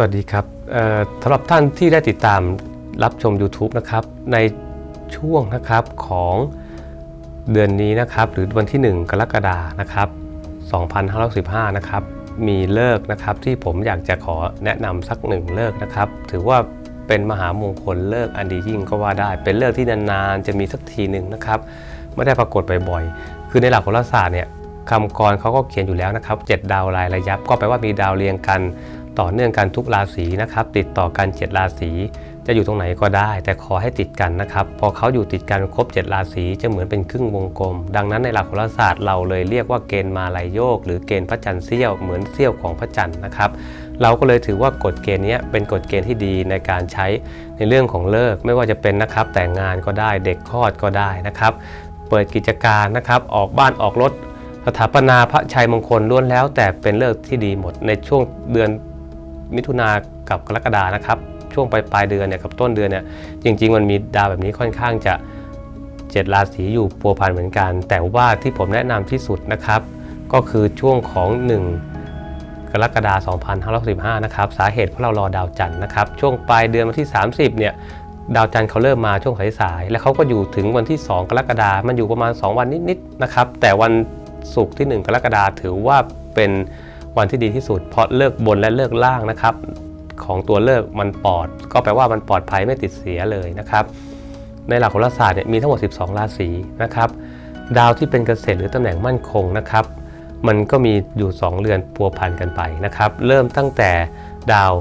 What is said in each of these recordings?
สวัสดีครับเอ่อสำหรับท่านที่ได้ติดตามรับชม YouTube นะครับ ในช่วงนะครับของเดือนนี้นะครับ หรือวันที่ 1 กรกฎานะครับ 2515นะครับ มีเลิกนะครับที่ผมอยากจะขอแนะนำสักหนึ่งเลิกนะครับ ถือว่าเป็นมหามงคลเลิกอันดียิ่งก็ว่าได้ เป็นเลิกที่นานๆ จะมีสักทีหนึ่งนะครับไม่ได้ปรากฏบ่อยๆ คือในหลักโหราศาสตร์เนี่ยคำกรเขาก็เขียนอยู่แล้วนะครับเจ็ดดาวรายระยับก็แปลว่ามีดาวเรียงกัน ต่อเนื่องกันทุกราศีนะครับ ติดต่อกัน 7 ราศีจะอยู่ตรงไหนก็ได้ แต่ขอให้ติดกันนะครับ พอเขาอยู่ติดกันครบ 7 ราศีจะเหมือนเป็นครึ่งวงกลม ดังนั้นในหลักโหราศาสตร์เราเลยเรียกว่าเกณฑ์มาลายโยก หรือเกณฑ์พระจันทร์เสี้ยวเหมือนเสี้ยวของพระจันทร์นะครับเราก็เลยถือว่ากฎเกณฑ์นี้เป็นกฎเกณฑ์ที่ดีในการใช้ในเรื่องของเลิกไม่ว่าจะเป็นนะครับแต่งงานก็ได้เด็กคลอดก็ได้นะครับ เปิดกิจการนะครับออกบ้านออกรถสถาปนาพระชัยมงคลล้วนแล้วแต่เป็นเลิกที่ดีหมดในช่วงเดือน มิถุนากับกรกฎานะครับ ช่วงปลายปลายเดือนเนี่ยกับต้นเดือนเนี่ยจริง ๆ มันมีดาวแบบนี้ค่อนข้างจะเจ็ดราศีอยู่ปัวพันเหมือนกัน แต่ว่าที่ผมแนะนำที่สุดนะครับ ก็คือช่วงของ 1 กรกฎาคม2565นะครับสาเหตุเพราะเรารอดาวจันทร์นะครับ ช่วงปลายเดือนวันที่ 30เนี่ยดาวจันทร์เขาเริ่มมาช่วงสายๆ แล้วเขาก็อยู่ถึงวันที่ 2 กรกฎามันอยู่ประมาณ 2 วันนิดๆ นะครับ แต่วันศุกร์ที่ 1 กรกฎาถือว่าเป็น วันที่ดีที่สุด เพราะเลิกบนและเลิกล่างนะครับ ของตัวเลิกมันปลอด ก็แปลว่ามันปลอดภัยไม่ติดเสียเลยนะครับ ในหลักโหราศาสตร์เนี่ยมีทั้งหมด 12 ราศีนะครับดาวที่เป็นเกษตรหรือตำแหน่งมั่นคงนะครับ มันก็มีอยู่ 2 เรือนพัวพันกันไปนะครับ เริ่มตั้งแต่ดาว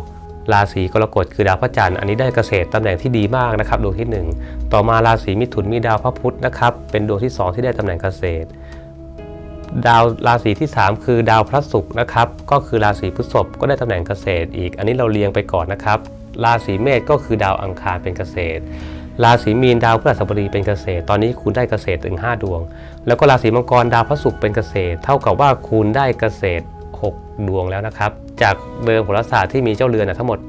ราศีกรกฎคือดาวพระจันทร์อันนี้ได้เกษตรตำแหน่งที่ดีมากนะครับดวงที่ 1 ต่อมาราศีมิถุนมีดาวพระพุธนะครับเป็นดวงที่ 2 ที่ได้ตำแหน่งเกษตร ดาวราศีที่ 3 คือดาวพระศุกร์นะครับ ก็คือราศีพฤษภก็ได้ตำแหน่งเกษตรอีก อันนี้เราเรียงไปก่อนนะครับ ราศีเมษก็คือดาวอังคารเป็นเกษตร ราศีมีนดาวพฤหัสบดีเป็นเกษตร ตอนนี้คุณได้เกษตรถึง 5 ดวง แล้วก็ราศีมังกรดาวพระศุกร์เป็นเกษตร เท่ากับว่าคุณได้เกษตร 6 ดวงแล้วนะครับ จากเดิมโหราศาสตร์ที่มีเจ้าเรือนทั้งหมด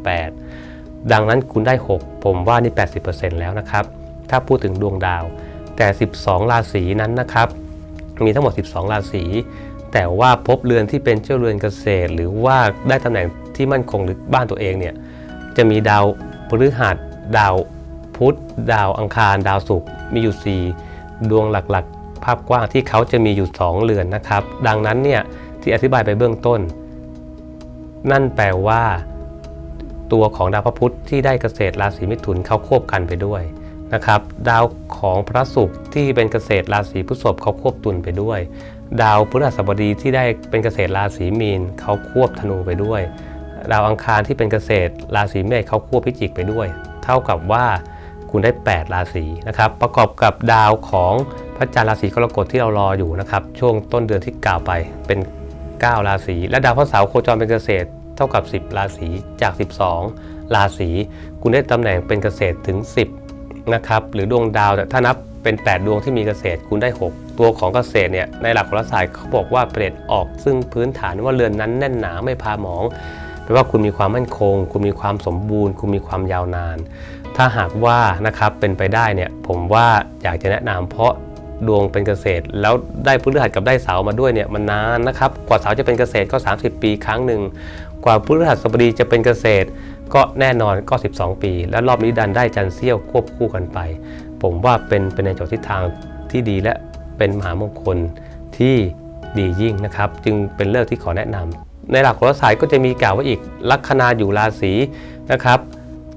8 ดังนั้นคุณได้ 6 ผมว่านี่ 80%แล้วนะครับ ถ้าพูดถึงดวงดาว แต่ 12 ราศีนั้นนะครับ มีทั้งหมด 12 ราศีแต่ว่าพบเรือนที่เป็นเจ้าเรือนเกษตร หรือว่าได้ตำแหน่งที่มั่นคงหรือบ้านตัวเองเนี่ยจะมีดาวพฤหัสดาวพุธดาวอังคาร ดาวศุกร์มีอยู่ 4 ดวงหลักๆ ภาพกว้างที่เขาจะมีอยู่ 2 เรือนนะครับ ดังนั้นเนี่ยที่อธิบายไปเบื้องต้น นั่นแปลว่า ตัวของดาวพระพุธที่ได้เกษตรราศีมิถุนเขาควบกันไปด้วย นะครับ ดาวของพระศุกร์ที่เป็นเกษตรราศีพฤษภเขาควบตุลไปด้วย ดาวพฤหัสบดีที่ได้เป็นเกษตรราศีมีนเขาควบธนูไปด้วย ดาวอังคารที่เป็นเกษตรราศีเมษเขาควบพิจิกไปด้วย เท่ากับว่าคุณได้ 8 ราศีนะครับ ประกอบกับดาวของพระจันทร์ราศีกรกฎที่เรารออยู่นะครับ ช่วงต้นเดือนที่กล่าวไปเป็น 9 ราศี และดาวพระเสาร์โคจรเป็นเกษตรเท่ากับ 10 ราศีจาก 12 ราศี คุณได้ตำแหน่งเป็นเกษตรถึง 10 นะครับหรือดวงดาวถ้านับเป็น 8 ดวงที่มีเกษตรคุณได้ 6 ตัวของเกษตรเนี่ยในหลักโหราศาสตร์เขาบอกว่าเปรตออกซึ่งพื้นฐานว่าเรือนนั้นแน่นหนาไม่พาหมองแปลว่าคุณมีความมั่นคง คุณมีความสมบูรณ์ คุณมีความยาวนาน ถ้าหากว่านะครับเป็นไปได้เนี่ยผมว่าอยากจะแนะนำเพราะดวงเป็นเกษตร แล้วได้พฤหัสกับได้เสามาด้วยเนี่ยมันนานนะครับกว่าเสาจะเป็นเกษตรก็ 30 ปีครั้งหนึ่งกว่าพฤหัสบดีจะเป็นเกษตร ก็แน่นอนก็ 12 ปี แล้วรอบนี้ดันได้จันเสี้ยวควบคู่กันไป ผมว่าเป็นเป็นในจดทิศทางที่ดีและเป็นมหามงคลที่ดียิ่งนะครับ จึงเป็นเลิกที่ขอแนะนำในหลักโหราศาสตร์ก็จะมีกล่าวว่าอีกลัคนาอยู่ราศีนะครับ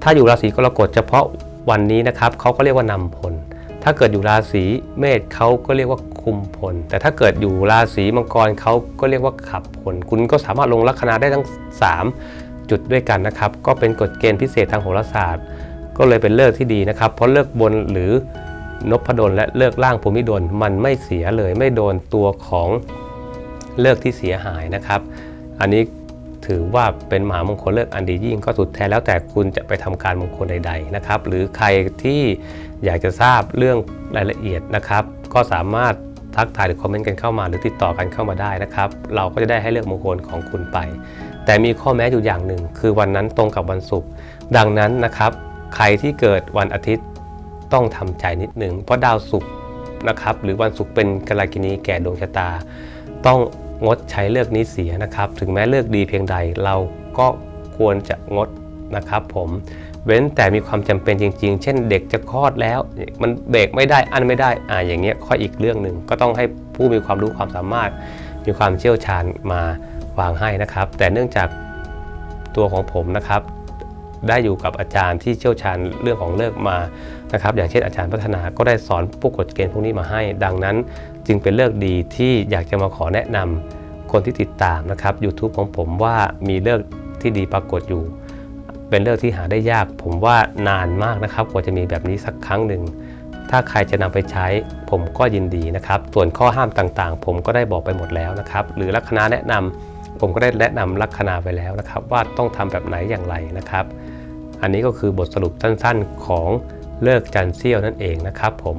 ถ้าอยู่ราศีกรกฎเฉพาะวันนี้นะครับเขาก็เรียกว่านำพล ถ้าเกิดอยู่ราศีเมษเขาก็เรียกว่าคุมพล แต่ถ้าเกิดอยู่ราศีมังกรเขาก็เรียกว่าขับพล คุณก็สามารถลงลัคนาได้ทั้ง 3 จุดด้วยกันนะครับ ก็เป็นกฎเกณฑ์พิเศษทางโหราศาสตร์ ก็เลยเป็นเลิกที่ดีนะครับ เพราะเลิกบนหรือนพดลและเลิกล่างภูมิดลมันไม่เสียเลยไม่โดนตัวของเลิกที่เสียหายนะครับ อันนี้ถือว่าเป็นมหามงคลเลิกอันดียิ่งก็สุดแท้แล้วแต่คุณจะไปทำการมงคลใด ๆนะครับ หรือใครที่อยากจะทราบเรื่องรายละเอียดนะครับ ก็สามารถ ทักทายหรือคอมเมนต์กันเข้ามา หรือติดต่อกันเข้ามาได้นะครับ เราก็จะได้ให้เลือกมงคลของคุณไป แต่มีข้อแม้อยู่อย่างหนึ่ง คือวันนั้นตรงกับวันศุกร์ดังนั้นนะครับ ใครที่เกิดวันอาทิตย์ต้องทำใจนิดหนึ่งเพราะดาวศุกร์นะครับหรือวันศุกร์เป็นกาลกินีแก่ดวงชะตา ต้องงดใช้เลือกนี้เสียนะครับ ถึงแม้เลือกดีเพียงใดเราก็ควรจะงดนะครับผม เว้นแต่มีความจำเป็นจริง ๆ เช่นเด็กจะคลอดแล้ว มันเบรกไม่ได้อันไม่ได้อ่าอย่างเงี้ยค่อยอีกเรื่องหนึ่งก็ต้องให้ผู้มีความรู้ความสามารถ มีความเชี่ยวชาญมาวางให้นะครับ แต่เนื่องจากตัวของผมนะครับ ได้อยู่กับอาจารย์ที่เชี่ยวชาญเรื่องของเลิกมานะครับ อย่างเช่นอาจารย์พัฒนาก็ได้สอนพวกกฎเกณฑ์พวกนี้มาให้ ดังนั้นจึงเป็นเลิกดีที่อยากจะมาขอแนะนำคนที่ติดตามนะครับ YouTube ของผมว่ามีเลิกที่ดีปรากฏอยู่ เป็นเลิกที่หาได้ยาก ผมว่านานมากนะครับ กว่าจะมีแบบนี้สักครั้งหนึ่ง ถ้าใครจะนำไปใช้ผมก็ยินดีนะครับ ส่วนข้อห้ามต่างๆ ผมก็ได้บอกไปหมดแล้วนะครับ หรือลัคนาแนะนำผมก็ได้แนะนำลัคนาไปแล้วนะครับ ว่าต้องทำแบบไหนอย่างไรนะครับ อันนี้ก็คือบทสรุปสั้นๆของเลิกจันเซี่ยวนั่นเองนะครับผม